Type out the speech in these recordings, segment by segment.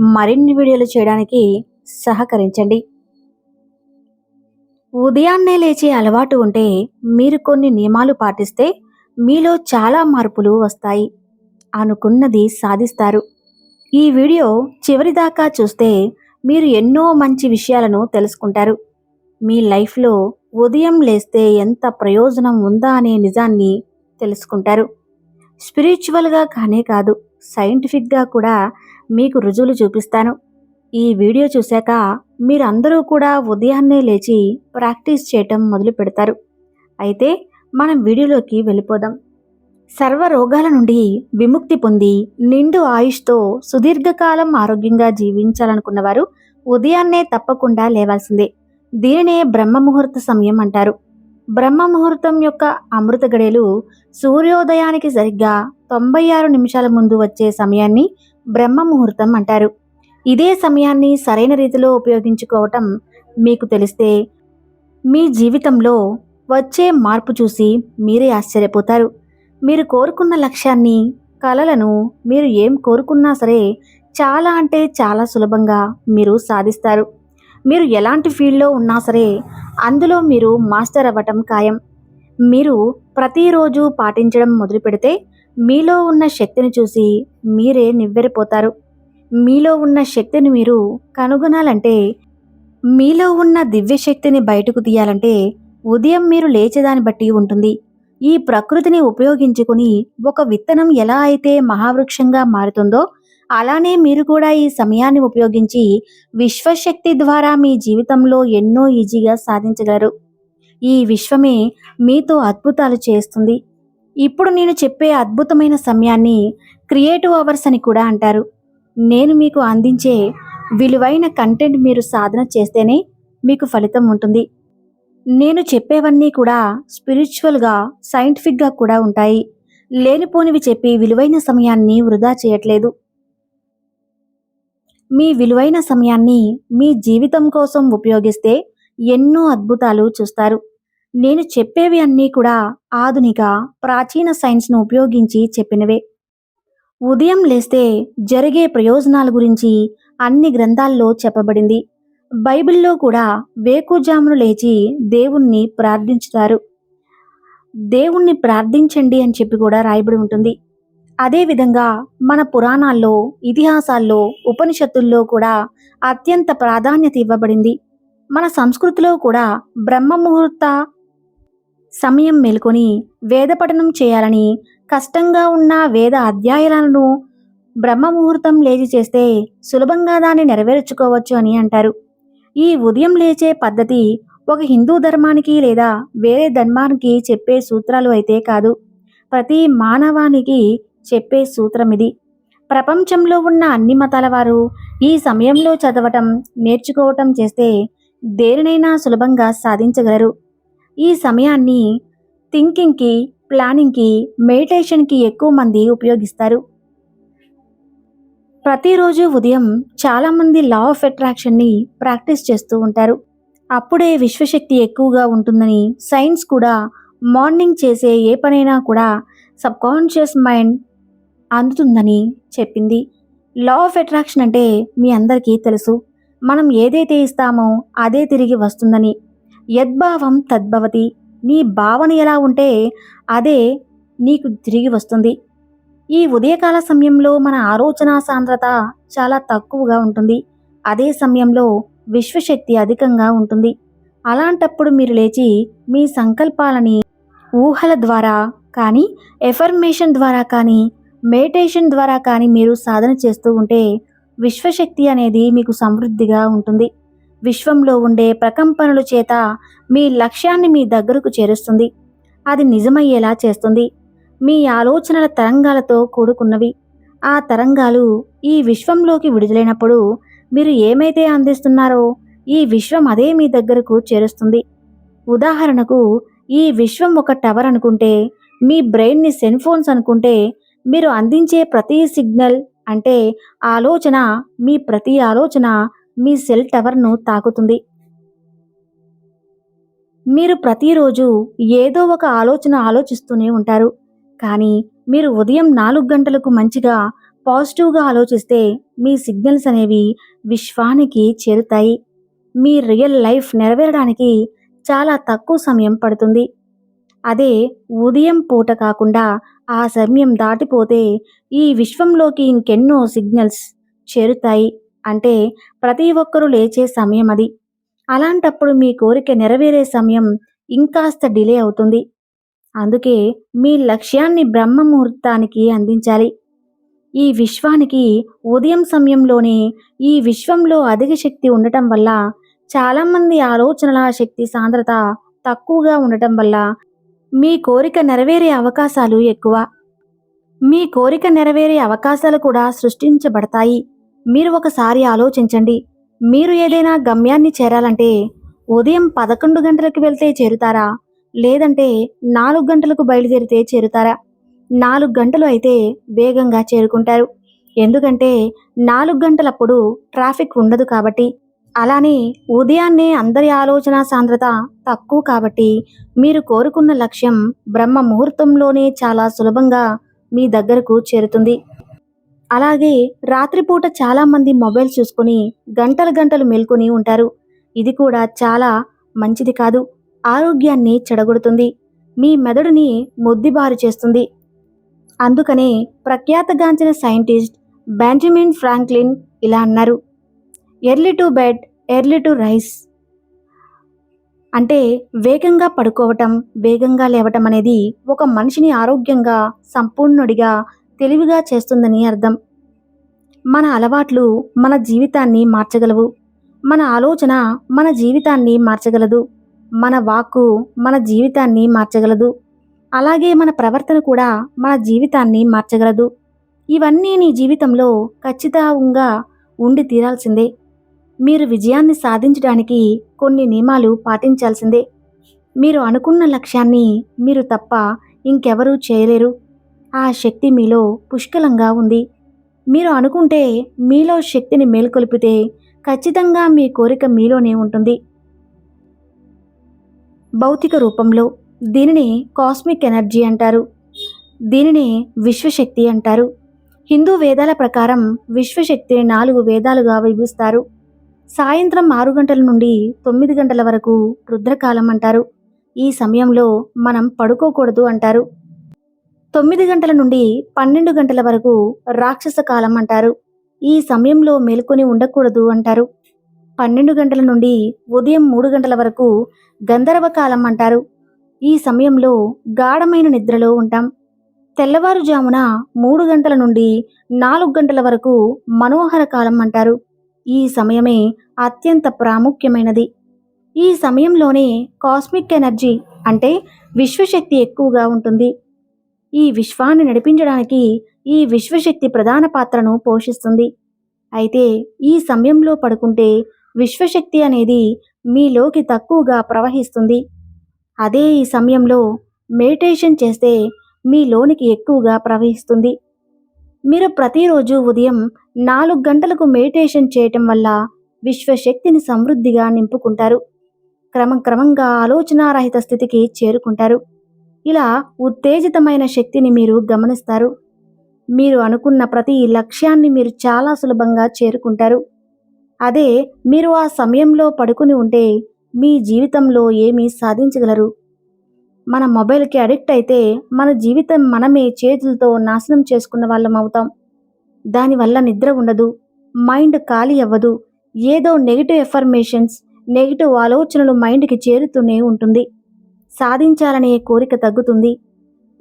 మరిన్ని వీడియోలు చేయడానికి సహకరించండి. ఉదయాన్నే లేచే అలవాటు ఉంటే మీరు కొన్ని నియమాలు పాటిస్తే మీలో చాలా మార్పులు వస్తాయి అనుకున్నది సాధిస్తారు. ఈ వీడియో చివరిదాకా చూస్తే మీరు ఎన్నో మంచి విషయాలను తెలుసుకుంటారు. మీ లైఫ్లో ఉదయం లేస్తే ఎంత ప్రయోజనం ఉందా అనే నిజాన్ని తెలుసుకుంటారు. స్పిరిచువల్గా కానే కాదు సైంటిఫిక్గా కూడా మీకు రుజువులు చూపిస్తాను. ఈ వీడియో చూశాక మీరందరూ కూడా ఉదయాన్నే లేచి ప్రాక్టీస్ చేయటం మొదలు పెడతారు. అయితే మనం వీడియోలోకి వెళ్ళిపోదాం. సర్వ రోగాల నుండి విముక్తి పొంది నిండు ఆయుష్తో సుదీర్ఘకాలం ఆరోగ్యంగా జీవించాలనుకున్న వారు ఉదయాన్నే తప్పకుండా లేవాల్సిందే. దీనినే బ్రహ్మ ముహూర్త సమయం అంటారు. బ్రహ్మ ముహూర్తం యొక్క అమృత గడియలు సూర్యోదయానికి సరిగ్గా తొంభై ఆరు నిమిషాల ముందు వచ్చే సమయాన్ని బ్రహ్మ ముహూర్తం అంటారు. ఇదే సమయాన్ని సరైన రీతిలో ఉపయోగించుకోవటం మీకు తెలిస్తే మీ జీవితంలో వచ్చే మార్పు చూసి మీరే ఆశ్చర్యపోతారు. మీరు కోరుకున్న లక్ష్యాన్ని కలలను మీరు ఏం కోరుకున్నా సరే చాలా అంటే చాలా సులభంగా మీరు సాధిస్తారు. మీరు ఎలాంటి ఫీల్డ్లో ఉన్నా సరే అందులో మీరు మాస్టర్ అవ్వటం ఖాయం. మీరు ప్రతిరోజు పాటించడం మొదలు పెడితే మీలో ఉన్న శక్తిని చూసి మీరే నివ్వెరిపోతారు. మీలో ఉన్న శక్తిని మీరు కనుగొనాలంటే మీలో ఉన్న దివ్య శక్తిని బయటకు తీయాలంటే ఉదయం మీరు లేచేదాన్ని బట్టి ఉంటుంది. ఈ ప్రకృతిని ఉపయోగించుకుని ఒక విత్తనం ఎలా అయితే మహావృక్షంగా మారుతుందో అలానే మీరు కూడా ఈ సమయాన్ని ఉపయోగించి విశ్వశక్తి ద్వారా మీ జీవితంలో ఎన్నో ఈజీగా సాధించగలరు. ఈ విశ్వమే మీతో అద్భుతాలు చేస్తుంది. ఇప్పుడు నేను చెప్పే అద్భుతమైన సమయాన్ని క్రియేటివ్ అవర్స్ అని కూడా అంటారు. నేను మీకు అందించే విలువైన కంటెంట్ మీరు సాధన చేస్తేనే మీకు ఫలితం ఉంటుంది. నేను చెప్పేవన్నీ కూడా స్పిరిచువల్గా సైంటిఫిక్గా కూడా ఉంటాయి. లేనిపోనివి చెప్పి విలువైన సమయాన్ని వృధా చేయట్లేదు. మీ విలువైన సమయాన్ని మీ జీవితం కోసం ఉపయోగిస్తే ఎన్నో అద్భుతాలు చూస్తారు. నేను చెప్పేవి అన్నీ కూడా ఆధునిక ప్రాచీన సైన్స్ను ఉపయోగించి చెప్పినవే. ఉదయం లేస్తే జరిగే ప్రయోజనాల గురించి అన్ని గ్రంథాల్లో చెప్పబడింది. బైబిల్లో కూడా వేకుజామును లేచి దేవుణ్ణి ప్రార్థించుతారు. దేవుణ్ణి ప్రార్థించండి అని చెప్పి కూడా రాయబడి ఉంటుంది. అదేవిధంగా మన పురాణాల్లో ఇతిహాసాల్లో ఉపనిషత్తుల్లో కూడా అత్యంత ప్రాధాన్యత ఇవ్వబడింది. మన సంస్కృతిలో కూడా బ్రహ్మ ముహూర్త సమయం మేల్కొని వేద పఠనం చేయాలని కష్టంగా ఉన్న వేద అధ్యాయాలను బ్రహ్మ ముహూర్తం లేచి చేస్తే సులభంగా దాన్ని నెరవేర్చుకోవచ్చు అని అంటారు. ఈ ఉదయం లేచే పద్ధతి ఒక హిందూ ధర్మానికి లేదా వేరే ధర్మానికి చెప్పే సూత్రాలు అయితే కాదు. ప్రతి మానవానికి చెప్పే సూత్రం ఇది. ప్రపంచంలో ఉన్న అన్ని మతాల వారు ఈ సమయంలో చదవటం నేర్చుకోవటం చేస్తే దేనినైనా సులభంగా సాధించగలరు. ఈ సమయాన్ని థింకింగ్కి ప్లానింగ్కి మెడిటేషన్కి ఎక్కువ మంది ఉపయోగిస్తారు. ప్రతిరోజు ఉదయం చాలామంది లా ఆఫ్ అట్రాక్షన్ని ప్రాక్టీస్ చేస్తూ ఉంటారు. అప్పుడే విశ్వశక్తి ఎక్కువగా ఉంటుందని సైన్స్ కూడా మార్నింగ్ చేసే ఏ పనైనా కూడా సబ్కాన్షియస్ మైండ్ అందుతుందని చెప్పింది. లా ఆఫ్ అట్రాక్షన్ అంటే మీ అందరికీ తెలుసు. మనం ఏదైతే ఇస్తామో అదే తిరిగి వస్తుందని యద్భావం తద్భవతి. నీ భావన ఎలా ఉంటే అదే నీకు తిరిగి వస్తుంది. ఈ ఉదయకాల సమయంలో మన ఆలోచన సాంద్రత చాలా తక్కువగా ఉంటుంది. అదే సమయంలో విశ్వశక్తి అధికంగా ఉంటుంది. అలాంటప్పుడు మీరు లేచి మీ సంకల్పాలని ఊహల ద్వారా కానీ ఎఫర్మేషన్ ద్వారా కానీ మెడిటేషన్ ద్వారా కానీ మీరు సాధన చేస్తూ ఉంటే విశ్వశక్తి అనేది మీకు సమృద్ధిగా ఉంటుంది. విశ్వంలో ఉండే ప్రకంపనల చేత మీ లక్ష్యాన్ని మీ దగ్గరకు చేరుస్తుంది. అది నిజమయ్యేలా చేస్తుంది. మీ ఆలోచనల తరంగాలతో కూడుకున్నవి. ఆ తరంగాలు ఈ విశ్వంలోకి విడుదలైనప్పుడు మీరు ఏమైతే అందిస్తున్నారో ఈ విశ్వం అదే మీ దగ్గరకు చేరుస్తుంది. ఉదాహరణకు ఈ విశ్వం ఒక టవర్ అనుకుంటే మీ బ్రెయిన్ని సెల్ ఫోన్స్ అనుకుంటే మీరు అందించే ప్రతి సిగ్నల్ అంటే ఆలోచన మీ ప్రతి ఆలోచన మీ సెల్ టవర్ను తాకుతుంది. మీరు ప్రతిరోజు ఏదో ఒక ఆలోచన ఆలోచిస్తూనే ఉంటారు. కానీ మీరు ఉదయం నాలుగు గంటలకు మంచిగా పాజిటివ్గా ఆలోచిస్తే మీ సిగ్నల్స్ అనేవి విశ్వానికి చేరుతాయి. మీ రియల్ లైఫ్ నెరవేరడానికి చాలా తక్కువ సమయం పడుతుంది. అదే ఉదయం పూట కాకుండా ఆ సమయం దాటిపోతే ఈ విశ్వంలోకి ఇంకెన్నో సిగ్నల్స్ చేరుతాయి. అంటే ప్రతి ఒక్కరూ లేచే సమయం అది. అలాంటప్పుడు మీ కోరిక నెరవేరే సమయం ఇంకాస్త డిలే అవుతుంది. అందుకే మీ లక్ష్యాన్ని బ్రహ్మ ముహూర్తానికి అందించాలి. ఈ విశ్వానికి ఉదయం సమయంలోనే ఈ విశ్వంలో అధిక శక్తి ఉండటం వల్ల చాలామంది ఆలోచనల శక్తి సాంద్రత తక్కువగా ఉండటం వల్ల మీ కోరిక నెరవేరే అవకాశాలు ఎక్కువ. మీ కోరిక నెరవేరే అవకాశాలు కూడా సృష్టించబడతాయి. మీరు ఒకసారి ఆలోచించండి. మీరు ఏదైనా గమ్యాన్ని చేరాలంటే ఉదయం పదకొండు గంటలకు వెళ్తే చేరుతారా? లేదంటే నాలుగు గంటలకు బయలుదేరితే చేరుతారా? నాలుగు గంటలు అయితే వేగంగా చేరుకుంటారు. ఎందుకంటే నాలుగు గంటలప్పుడు ట్రాఫిక్ ఉండదు కాబట్టి. అలానే ఉదయాన్నే అందరి ఆలోచన సాంద్రత తక్కువ కాబట్టి మీరు కోరుకున్న లక్ష్యం బ్రహ్మ ముహూర్తంలోనే చాలా సులభంగా మీ దగ్గరకు చేరుతుంది. అలాగే రాత్రిపూట చాలామంది మొబైల్ చూసుకుని గంటలు గంటలు మేల్కొని ఉంటారు. ఇది కూడా చాలా మంచిది కాదు. ఆరోగ్యాన్ని చెడగొడుతుంది. మీ మెదడుని మొద్దిబారు చేస్తుంది. అందుకనే ప్రఖ్యాతగాంచిన సైంటిస్ట్ బెంజమిన్ ఫ్రాంక్లిన్ ఇలా అన్నారు. Early to bed early to rise. అంటే వేగంగా పడుకోవటం వేగంగా లేవటం అనేది ఒక మనిషిని ఆరోగ్యంగా సంపూర్ణుడిగా తెలివిగా చేస్తుందని అర్థం. మన అలవాట్లు మన జీవితాన్ని మార్చగలవు. మన ఆలోచన మన జీవితాన్ని మార్చగలదు. మన వాక్కు మన జీవితాన్ని మార్చగలదు. అలాగే మన ప్రవర్తన కూడా మన జీవితాన్ని మార్చగలదు. ఇవన్నీ నీ జీవితంలో ఖచ్చితంగా ఉండి తీరాల్సిందే. మీరు విజయాన్ని సాధించడానికి కొన్ని నియమాలు పాటించాల్సిందే. మీరు అనుకున్న లక్ష్యాన్ని మీరు తప్ప ఇంకెవరూ చేయలేరు. ఆ శక్తి మీలో పుష్కలంగా ఉంది. మీరు అనుకుంటే మీలో శక్తిని మేల్కొల్పితే ఖచ్చితంగా మీ కోరిక మీలోనే ఉంటుంది. భౌతిక రూపంలో దీనిని కాస్మిక్ ఎనర్జీ అంటారు. దీనిని విశ్వశక్తి అంటారు. హిందూ వేదాల ప్రకారం విశ్వశక్తిని నాలుగు వేదాలుగా విభజిస్తారు. సాయంత్రం ఆరు గంటల నుండి తొమ్మిది గంటల వరకు రుద్రకాలం అంటారు. ఈ సమయంలో మనం పడుకోకూడదు అంటారు. తొమ్మిది గంటల నుండి పన్నెండు గంటల వరకు రాక్షస కాలం అంటారు. ఈ సమయంలో మేల్కొని ఉండకూడదు అంటారు. పన్నెండు గంటల నుండి ఉదయం మూడు గంటల వరకు గంధర్వ కాలం అంటారు. ఈ సమయంలో గాఢమైన నిద్రలో ఉంటాం. తెల్లవారుజామున మూడు గంటల నుండి నాలుగు గంటల వరకు మనోహర కాలం అంటారు. ఈ సమయమే అత్యంత ప్రాముఖ్యమైనది. ఈ సమయంలోనే కాస్మిక్ ఎనర్జీ అంటే విశ్వశక్తి ఎక్కువగా ఉంటుంది. ఈ విశ్వాన్ని నడిపించడానికి ఈ విశ్వశక్తి ప్రధాన పాత్రను పోషిస్తుంది. అయితే ఈ సమయంలో పడుకుంటే విశ్వశక్తి అనేది మీలోకి తక్కువగా ప్రవహిస్తుంది. అదే ఈ సమయంలో మెడిటేషన్ చేస్తే మీలోనికి ఎక్కువగా ప్రవహిస్తుంది. మీరు ప్రతిరోజు ఉదయం నాలుగు గంటలకు మెడిటేషన్ చేయటం వల్ల విశ్వశక్తిని సమృద్ధిగా నింపుకుంటారు. క్రమం క్రమంగా ఆలోచనారహిత స్థితికి చేరుకుంటారు. ఇలా ఉత్తేజితమైన శక్తిని మీరు గమనిస్తారు. మీరు అనుకున్న ప్రతి లక్ష్యాన్ని మీరు చాలా సులభంగా చేరుకుంటారు. అదే మీరు ఆ సమయంలో పడుకుని ఉంటే మీ జీవితంలో ఏమీ సాధించగలరు. మన మొబైల్కి అడిక్ట్ అయితే మన జీవితం మనమే చేతులతో నాశనం చేసుకున్న వాళ్ళం అవుతాం. దానివల్ల నిద్ర ఉండదు మైండ్ ఖాళీ అవ్వదు ఏదో నెగిటివ్ ఎఫర్మేషన్స్ నెగిటివ్ ఆలోచనలు మైండ్కి చేరుతూనే ఉంటుంది. సాధించాలనే కోరిక తగ్గుతుంది.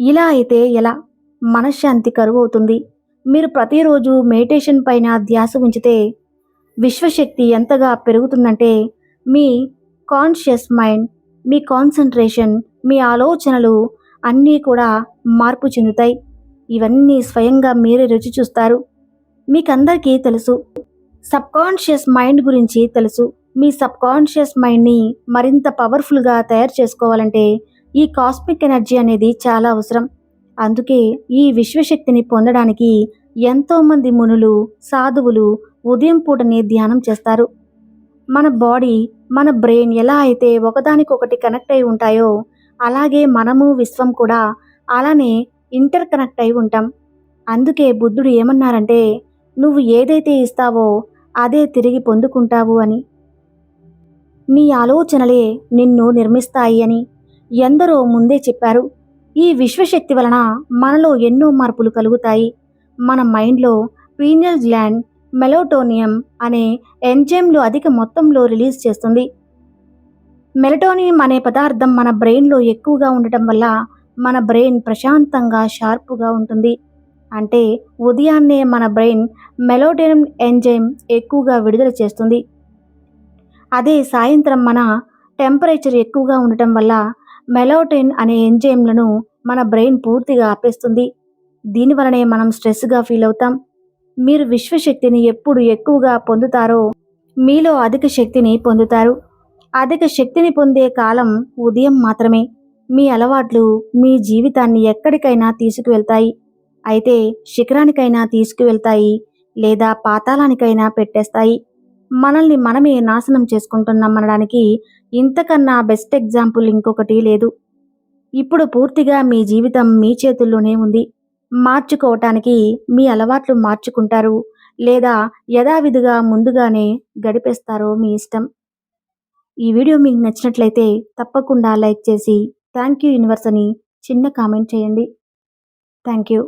ఇలా అయితే ఎలా? మనశ్శాంతి కరువు అవుతుంది మీరు ప్రతిరోజు మెడిటేషన్ పైన ధ్యాస ఉంచితే విశ్వశక్తి ఎంతగా పెరుగుతుందంటే మీ కాన్షియస్ మైండ్ మీ కాన్సన్ట్రేషన్ మీ ఆలోచనలు అన్నీ కూడా మార్పు చెందుతాయి. ఇవన్నీ స్వయంగా మీరే రుచి చూస్తారు. మీకందరికీ తెలుసు. సబ్కాన్షియస్ మైండ్ గురించి తెలుసు. మీ సబ్కాన్షియస్ మైండ్ని మరింత పవర్ఫుల్గా తయారు చేసుకోవాలంటే ఈ కాస్మిక్ ఎనర్జీ అనేది చాలా అవసరం. అందుకే ఈ విశ్వశక్తిని పొందడానికి ఎంతోమంది మునులు సాధువులు ఉదయం పూటనే ధ్యానం చేస్తారు. మన బాడీ మన బ్రెయిన్ ఎలా అయితే ఒకదానికొకటి కనెక్ట్ అయి ఉంటాయో అలాగే మనము విశ్వం కూడా అలానే ఇంటర్ కనెక్ట్ అయి ఉంటాం. అందుకే బుద్ధుడు ఏమన్నారంటే నువ్వు ఏదైతే ఇస్తావో అదే తిరిగి పొందుకుంటావు అని. నీ ఆలోచనలే నిన్ను నిర్మిస్తాయి అని ఎందరో ముందే చెప్పారు. ఈ విశ్వశక్తి వలన మనలో ఎన్నో మార్పులు కలుగుతాయి. మన మైండ్లో పీనియల్ గ్లాండ్ మెలోటోనియం అనే ఎంజైమ్లు అధిక మొత్తంలో రిలీజ్ చేస్తుంది. మెలటోనియం అనే పదార్థం మన బ్రెయిన్లో ఎక్కువగా ఉండటం వల్ల మన బ్రెయిన్ ప్రశాంతంగా షార్ప్గా ఉంటుంది. అంటే ఉదయాన్నే మన బ్రెయిన్ మెలోటోనియం ఎంజైమ్ ఎక్కువగా విడుదల చేస్తుంది. అదే సాయంత్రం మన టెంపరేచర్ ఎక్కువగా ఉండటం వల్ల మెలోటైన్ అనే ఎంజైమ్లను మన బ్రెయిన్ పూర్తిగా ఆపేస్తుంది. దీనివలనే మనం స్ట్రెస్గా ఫీల్ అవుతాం. మీరు విశ్వశక్తిని ఎప్పుడు ఎక్కువగా పొందుతారో మీలో అధిక శక్తిని పొందుతారు. అధిక శక్తిని పొందే కాలం ఉదయం మాత్రమే. మీ అలవాట్లు మీ జీవితాన్ని ఎక్కడికైనా తీసుకువెళ్తాయి. అయితే శిఖరానికైనా తీసుకువెళ్తాయి లేదా పాతాళానికైనా పెట్టేస్తాయి. మనల్ని మనమే నాశనం చేసుకుంటున్నాం అనడానికి ఇంతకన్నా బెస్ట్ ఎగ్జాంపుల్ ఇంకొకటి లేదు. ఇప్పుడు పూర్తిగా మీ జీవితం మీ చేతుల్లోనే ఉంది. మార్చుకోవటానికి మీ అలవాట్లు మార్చుకుంటారు లేదా యథావిధిగా ముందుగానే గడిపేస్తారో మీ ఇష్టం. ఈ వీడియో మీకు నచ్చినట్లయితే తప్పకుండా లైక్ చేసి థ్యాంక్ యూ యూనివర్స్ అని చిన్న కామెంట్ చేయండి. Thank you